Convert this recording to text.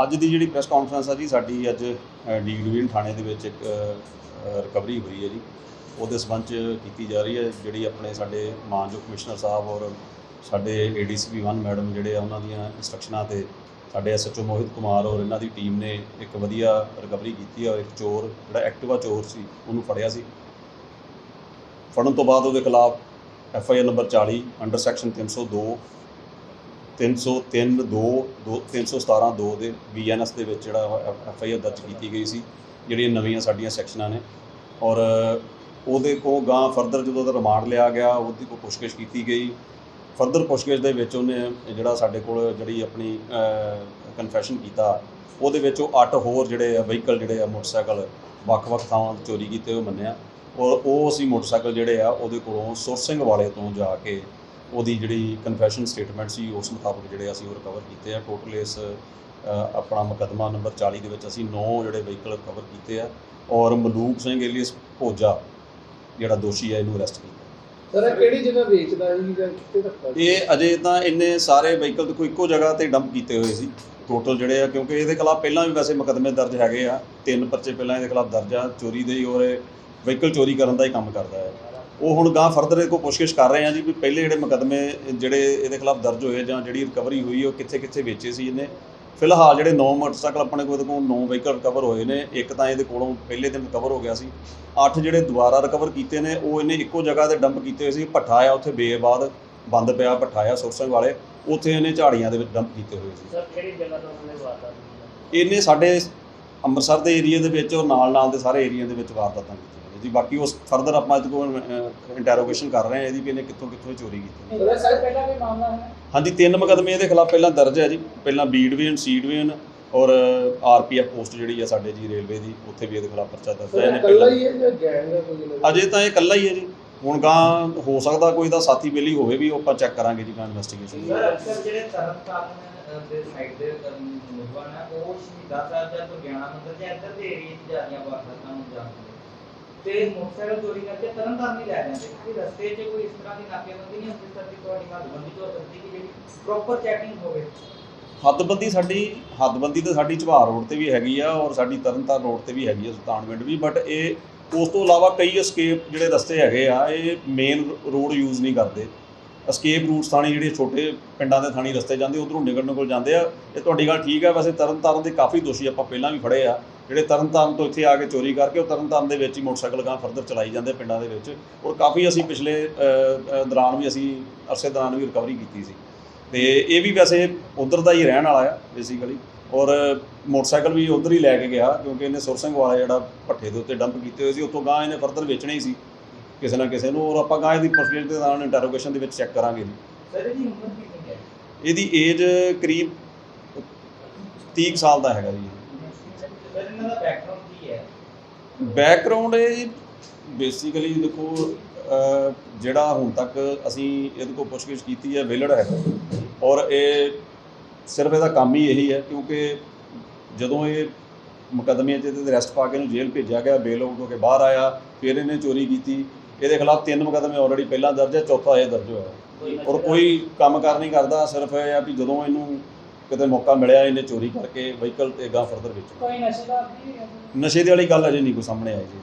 ਅੱਜ ਦੀ ਜਿਹੜੀ press conference ਆ ਜੀ, ਸਾਡੀ ਅੱਜ ਡੀ ਡਿਵੀਜ਼ਨ ਥਾਣੇ ਦੇ ਵਿੱਚ ਇੱਕ ਰਿਕਵਰੀ ਹੋਈ ਹੈ ਜੀ। ਉਹਦੇ ਸਬੰਧ ਚ ਕੀਤੀ ਜਾ ਰਹੀ ਹੈ, ਜਿਹੜੀ ਆਪਣੇ ਸਾਡੇ ਮਾਨਯੋਗ ਕਮਿਸ਼ਨਰ ਸਾਹਿਬ ਔਰ ਸਾਡੇ ਏਡੀਸੀਪੀ 1 ਮੈਡਮ ਜਿਹੜੇ ਆ, ਉਹਨਾਂ ਦੀਆਂ ਇੰਸਟਰਕਸ਼ਨਾਂ ਤੇ ਸਾਡੇ ਐਸਐਚਓ ਮੋਹਿਤ ਕੁਮਾਰ ਔਰ ਇਹਨਾਂ ਦੀ ਟੀਮ ਨੇ ਇੱਕ ਵਧੀਆ ਰਿਕਵਰੀ ਕੀਤੀ ਔਰ ਇੱਕ ਚੋਰ, ਜਿਹੜਾ ਐਕਟਿਵਾ ਚੋਰ ਸੀ, ਉਹਨੂੰ ਫੜਿਆ ਸੀ। ਫੜਨ ਤੋਂ ਬਾਅਦ ਉਹਦੇ ਖਿਲਾਫ F I R number 40 under section 302 303 2 317 2 ਦੇ ਬੀਐਨਐਸ ਦੇ ਵਿੱਚ ਜਿਹੜਾ ਐਫ ਆਈ ਆਰ ਦਰਜ ਕੀਤੀ ਗਈ ਸੀ, ਜਿਹੜੀਆਂ ਨਵੀਆਂ ਸਾਡੀਆਂ ਸੈਕਸ਼ਨਾਂ ਨੇ। ਔਰ ਉਹਦੇ ਕੋ ਗਾਂ ਫਰਦਰ ਜਦੋਂ ਉਹਦਾ ਰਿਮਾਂਡ ਲਿਆ ਗਿਆ, ਉਹਦੀ ਕੋ ਪੁੱਛਗਿੱਛ ਕੀਤੀ ਗਈ। ਫਰਦਰ ਪੁੱਛਗਿੱਛ ਦੇ ਵਿੱਚ ਉਹਨੇ ਜਿਹੜਾ ਸਾਡੇ ਕੋਲ ਜਿਹੜੀ ਆਪਣੀ ਕਨਫੈਸ਼ਨ ਕੀਤਾ, ਉਹਦੇ ਵਿੱਚ ਉਹ ਅੱਠ ਹੋਰ ਜਿਹੜੇ ਆ ਵਹੀਕਲ ਜਿਹੜੇ ਆ ਮੋਟਰਸਾਈਕਲ ਵੱਖ-ਵੱਖ ਥਾਵਾਂ ਤੋਂ ਚੋਰੀ ਕੀਤੇ ਹੋਏ ਮੰਨਿਆ। ਔਰ ਉਹ ਅਸੀਂ ਮੋਟਰਸਾਈਕਲ ਜਿਹੜੇ ਆ ਉਹਦੇ ਕੋਲੋਂ ਸੁਰਸਿੰਘ ਵਾਲੇ ਤੋਂ ਜਾ ਕੇ ਉਹਦੀ ਜਿਹੜੀ ਕਨਫੈਸ਼ਨ ਸਟੇਟਮੈਂਟ ਸੀ ਉਸ ਮੁਤਾਬਕ ਜਿਹੜੇ ਅਸੀਂ ਉਹ ਰਿਕਵਰ ਕੀਤੇ ਆ। ਟੋਟਲ ਇਸ ਆਪਣਾ ਮੁਕੱਦਮਾ ਨੰਬਰ 40 ਦੇ ਵਿੱਚ ਅਸੀਂ 9 ਜਿਹੜੇ ਵਹੀਕਲ ਰਿਕਵਰ ਕੀਤੇ ਆ ਔਰ ਮਲੂਕ ਸਿੰਘ ਏਲੀਅਸ ਭੋਜਾ ਜਿਹੜਾ ਦੋਸ਼ੀ ਹੈ ਇਹਨੂੰ ਅਰੈਸਟ ਕੀਤਾ। ਸਰ ਇਹ ਕਿਹੜੀ ਜਗ੍ਹਾ ਵੇਚਦਾ ਸੀ ਜਾਂ ਕਿੱਥੇ ਰੱਖਦਾ ਇਹ ਅਜੇ ਤਾਂ ਇੰਨੇ ਸਾਰੇ ਵਹੀਕਲ ਤੇ ਕੋਈ ਇੱਕੋ ਜਗ੍ਹਾ ਤੇ ਡੰਪ ਕੀਤੇ ਹੋਏ ਸੀ। ਟੋਟਲ ਜਿਹੜੇ ਆ ਕਿਉਂਕਿ ਇਹਦੇ ਖਿਲਾਫ ਪਹਿਲਾਂ ਵੀ ਵੈਸੇ ਮੁਕੱਦਮੇ ਦਰਜ ਹੈਗੇ ਆ। ਤਿੰਨ ਪਰਚੇ ਪਹਿਲਾਂ ਇਹਦੇ ਖਿਲਾਫ ਦਰਜ ਆ। ਚੋਰੀ ਦੇ ਹੀ ਔਰ ਵਹੀਕਲ ਚੋਰੀ ਕਰਨ ਦਾ ਹੀ ਕੰਮ ਕਰਦਾ ਹੈ। ਉਹ ਹੁਣ ਗਾਂ ਫਰਦਰ ਇਹ ਕੋ ਪੁੱਛਗਿੱਛ ਕਰ ਰਹੇ ਆ ਜੀ ਵੀ ਪਹਿਲੇ ਜਿਹੜੇ ਮੁਕੱਦਮੇ ਜਿਹੜੇ ਇਹਦੇ ਖਿਲਾਫ ਦਰਜ ਹੋਏ ਜਾਂ ਜਿਹੜੀ ਰਿਕਵਰੀ ਹੋਈ ਉਹ ਕਿੱਥੇ ਕਿੱਥੇ ਵੇਚੇ ਸੀ ਇਹਨੇ। ਫਿਲਹਾਲ ਜਿਹੜੇ 9 ਮੋਟਰਸਾਈਕਲ ਆਪਣੇ ਕੋਲ ਇਹਦੇ ਕੋਲ 9 ਵਹੀਕਲ ਰਿਕਵਰ ਹੋਏ ਨੇ ਇੱਕ ਤਾਂ ਇਹਦੇ ਕੋਲੋਂ ਪਹਿਲੇ ਦਿਨ ਰਿਕਵਰ ਹੋ ਗਿਆ ਸੀ। 8 ਜਿਹੜੇ ਦੁਬਾਰਾ ਰਿਕਵਰ ਕੀਤੇ ਨੇ ਉਹ ਇਹਨੇ ਇੱਕੋ ਜਗ੍ਹਾ ਤੇ ਡੰਪ ਕੀਤੇ ਹੋਏ ਸੀ ਭੱਠਾ ਆ ਉੱਥੇ ਬੇਬਾਦ ਬੰਦ ਪਿਆ ਭੱਠਾ ਆ ਸੁਰਸੰਗ ਵਾਲੇ ਉੱਥੇ ਇਹਨੇ ਝਾੜੀਆਂ ਦੇ ਵਿੱਚ ਡੰਪ ਕੀਤੇ ਹੋਏ ਸੀ। ਸਰ ਕਿਹੜੀ ਜਗ੍ਹਾ ਤੋਂ ਉਹਨੇ ਵਾਰਦਾਤ ਕੀਤੀ? ਇਹਨੇ ਸਾਡੇ ਅੰਮ੍ਰਿਤਸਰ ਦੇ ਏਰੀਆ ਦੇ ਵਿੱਚ ਔਰ ਨਾਲ ਨਾਲ ਦੇ ਸਾਰੇ ਏਰੀਆ ਦੇ ਵਿੱਚ ਵਾਰਦਾਤਾਂ ਕੀਤੀਆਂ। ਜੀ ਬਾਕੀ ਉਸ ਫਰਦਰ ਆਪਾਂ ਇਹਦੇ ਕੋਲ ਇੰਟਰੋਗੇਸ਼ਨ ਕਰ ਰਹੇ ਹਾਂ ਇਹਦੀ ਵੀ ਇਹਨੇ ਕਿੱਥੋਂ ਕਿੱਥੋਂ ਚੋਰੀ ਕੀਤੀ। ਹੈ ਸਰ ਪਹਿਲਾਂ ਵੀ ਮਾਮਲਾ ਹੈ ਹਾਂਜੀ ਤਿੰਨ ਮੁਕੱਦਮੇ ਇਹਦੇ ਖਿਲਾਫ ਪਹਿਲਾਂ ਦਰਜ ਹੈ ਜੀ। ਪਹਿਲਾਂ ਬੀ ਡਿਵੀਜ਼ਨ ਸੀ ਡਿਵੀਜ਼ਨ ਔਰ ਆਰਪੀਐਫ ਪੋਸਟ ਜਿਹੜੀ ਆ ਸਾਡੇ ਜੀ ਰੇਲਵੇ ਦੀ ਉੱਥੇ ਵੀ ਇਹਦੇ ਖਿਲਾਫ ਪਰਚਾ ਦਰਜ ਹੈ। ਇਕੱਲਾ ਪਹਿਲਾਂ ਹੀ ਹੈ ਜਾਂ ਗੈਂਗ ਹੈ ਕੋਈ ਦਾ? ਅਜੇ ਤਾਂ ਇਹ ਇਕੱਲਾ ਹੀ ਹੈ ਜੀ। ਹੁਣ ਗਾਂ ਹੋ ਸਕਦਾ ਕੋਈ ਦਾ ਸਾਥੀ ਬੇਲੀ ਹੋਵੇ ਵੀ ਉਹ ਆਪਾਂ ਚੈੱਕ ਕਰਾਂਗੇ ਜੀ ਗਾਂ ਇਨਵੈਸਟੀਗੇਸ਼ਨ ਸਰ ਅਕਸਰ ਜਿਹੜੇ ਤਰਨ ਤਾਰਨ ਦੇ ਸਾਈਡ ਦੇ ਮੁਲਵਾਨ ਹੈ ਉਹ ਸ਼ਹੀਦਾਂ ਸਾਹਿਬ ਜਾਂ ਦੁਰਗਿਆਣਾ ਮੰਦਿਰ ਜਾਂ ਇੱਧਰ ਦੇ ਏਰੀਏ 'ਚ ਜਾ ਰਹੀਆਂ ਵਾਰਦਾਤਾਂ ਨੂੰ ਜਾਂਦੇ ਤੇ ਮੋਟਰਸਾਈਕਲ ਚੋਰੀ ਕਰਕੇ ਤਰਨ ਤਾਰਨ ਹੀ ਲੈ ਜਾਂਦੇ ਕਿ ਰਸਤੇ 'ਚ ਕੋਈ ਇਸ ਤਰ੍ਹਾਂ ਦੀ ਨਾਕੇਬੰਦੀ ਨਹੀਂ ਹੁੰਦੀ ਸਰ ਦੀ ਤੁਹਾਡੀ ਹੱਦਬੰਦੀ ਤੋਂ ਸਕਦੀ ਕਿ ਜਿਹੜੀ ਪ੍ਰੋਪਰ ਚੈਕਿੰਗ ਹੋਵੇ। ਹੱਦਬੰਦੀ ਸਾਡੀ, ਹੱਦਬੰਦੀ ਤਾਂ ਸਾਡੀ ਝਵਾਰ ਰੋਡ ਤੇ ਵੀ ਹੈਗੀ ਆ ਔਰ ਸਾਡੀ ਤਰਨਤਾਰਨ ਰੋਡ ਤੇ ਵੀ ਹੈਗੀ ਆ ਸੁਲਤਾਨਵਿੰਡ ਵੀ ਬਟ ਇਹ ਉਸ ਤੋਂ ਇਲਾਵਾ ਕਈ escape ਜਿਹੜੇ ਰਸਤੇ ਹੈਗੇ ਆ, ਇਹ ਮੇਨ ਰੋਡ ਯੂਜ਼ ਨਹੀਂ ਕਰਦੇ। escape ਰੂਟਸ ਥਾਣੀ ਜਿਹੜੇ ਛੋਟੇ ਪਿੰਡਾਂ ਦੇ ਥਾਣੀ ਰਸਤੇ ਜਾਂਦੇ, ਉਧਰੋਂ ਨਿਕਲਣ ਕੋਲ ਜਾਂਦੇ ਆ। ਇਹ ਤੁਹਾਡੀ ਗੱਲ ਠੀਕ ਆ, ਵੈਸੇ ਤਰਨਤਾਰਨ ਦੇ ਕਾਫੀ ਦੋਸ਼ੀ ਆਪਾਂ ਪਹਿਲਾਂ ਵੀ ਫੜੇ ਆ। ਜਿਹੜੇ ਤਰਨਤਾਰਨ ਤੋਂ ਇੱਥੇ ਆ ਕੇ ਚੋਰੀ ਕਰਕੇ ਉਹ ਤਰਨਤਾਰਨ ਦੇ ਵਿੱਚ ਹੀ ਮੋਟਰਸਾਈਕਲ ਗਾਂ ਫਰਦਰ ਚਲਾਈ ਜਾਂਦੇ ਪਿੰਡਾਂ ਦੇ ਵਿੱਚ। ਔਰ ਕਾਫੀ ਅਸੀਂ ਪਿਛਲੇ ਦੌਰਾਨ ਵੀ ਅਸੀਂ ਅਰਸੇ ਦੌਰਾਨ ਵੀ ਰਿਕਵਰੀ ਕੀਤੀ ਸੀ। ਤੇ ਇਹ ਵੀ ਵੈਸੇ ਉਧਰ ਦਾ ਹੀ ਰਹਿਣ ਵਾਲਾ ਆ ਬੇਸਿਕਲੀ ਔਰ ਮੋਟਰਸਾਈਕਲ ਵੀ ਉਧਰ ਹੀ ਲੈ ਕੇ ਗਿਆ ਕਿਉਂਕਿ ਇਹਨੇ ਸੁਰਸਿੰਘ ਵਾਲਾ ਜਿਹੜਾ ਭੱਠੇ ਦੇ ਉੱਤੇ ਡੰਪ ਕੀਤੇ ਹੋਏ ਸੀ ਉੱਥੋਂ ਗਾਂ ਇਹਨੇ ਫਰਦਰ ਵੇਚਣੇ ਹੀ ਸੀ ਕਿਸੇ ਨਾ ਕਿਸੇ ਨੂੰ। ਔਰ ਆਪਾਂ ਗਾਂ ਇਹਦੀ ਪੁੱਛਗਿੱਛ ਦੇ ਦੌਰਾਨ ਇੰਟਰੋਗੇਸ਼ਨ ਦੇ ਵਿੱਚ ਚੈੱਕ ਕਰਾਂਗੇ ਜੀ। ਸਰ ਇਹਦੀ ਉਮਰ ਕਿੰਨੀ ਹੈ? ਇਹਦੀ ਏਜ ਕਰੀਬ 30 ਕੁ ਸਾਲ ਦਾ ਹੈਗਾ ਜੀ। ਦਾ ਬੈਕਗ੍ਰਾਉਂਡ ਕੀ ਹੈ? ਬੈਕਗ੍ਰਾਉਂਡ ਇਹ ਬੇਸਿਕਲੀ ਦੇਖੋ ਅਹ, ਜਿਹੜਾ ਹੁਣ ਤੱਕ ਅਸੀਂ ਇਹਦੇ ਕੋਲ ਪੁੱਛਗਿੱਛ ਕੀਤੀ ਹੈ ਵਿਲੜ ਹੈ। ਔਰ ਇਹ ਸਿਰਫ ਇਹਦਾ ਕੰਮ ਹੀ ਇਹੀ ਹੈ ਕਿਉਂਕਿ ਜਦੋਂ ਇਹ ਮੁਕੱਦਮੇ 'ਚ ਇਹਦੇ ਅਰੈਸਟ ਪਾ ਕੇ ਇਹਨੂੰ ਜੇਲ੍ਹ ਭੇਜਿਆ ਗਿਆ ਬੇਲ ਆਊਟ ਹੋ ਕੇ ਬਾਹਰ ਆਇਆ ਫਿਰ ਇਹਨੇ ਚੋਰੀ ਕੀਤੀ। ਇਹਦੇ ਖਿਲਾਫ ਤਿੰਨ ਮੁਕੱਦਮੇ ਆਲਰੇਡੀ ਪਹਿਲਾਂ ਦਰਜ ਹੈ ਚੌਥਾ ਇਹ ਦਰਜ ਹੋਇਆ। ਔਰ ਕੋਈ ਕੰਮ ਕਰ ਨਹੀਂ ਕਰਦਾ ਸਿਰਫ ਇਹ ਆ ਵੀ ਜਦੋਂ ਇਹਨੂੰ ਕਿਤੇ ਮੌਕਾ ਮਿਲਿਆ ਇਹਨੇ ਚੋਰੀ ਕਰਕੇ ਵਹੀਕਲ ਤੇ ਗਾਂ ਫਰਦਰ ਵਿੱਚ। ਕੋਈ ਨਸ਼ੇ ਦਾ ਨਸ਼ੇ ਦੀ ਵਾਲੀ ਗੱਲ ਅਜੇ ਨਹੀਂ ਕੋਈ ਸਾਹਮਣੇ ਆਈ ਜੀ।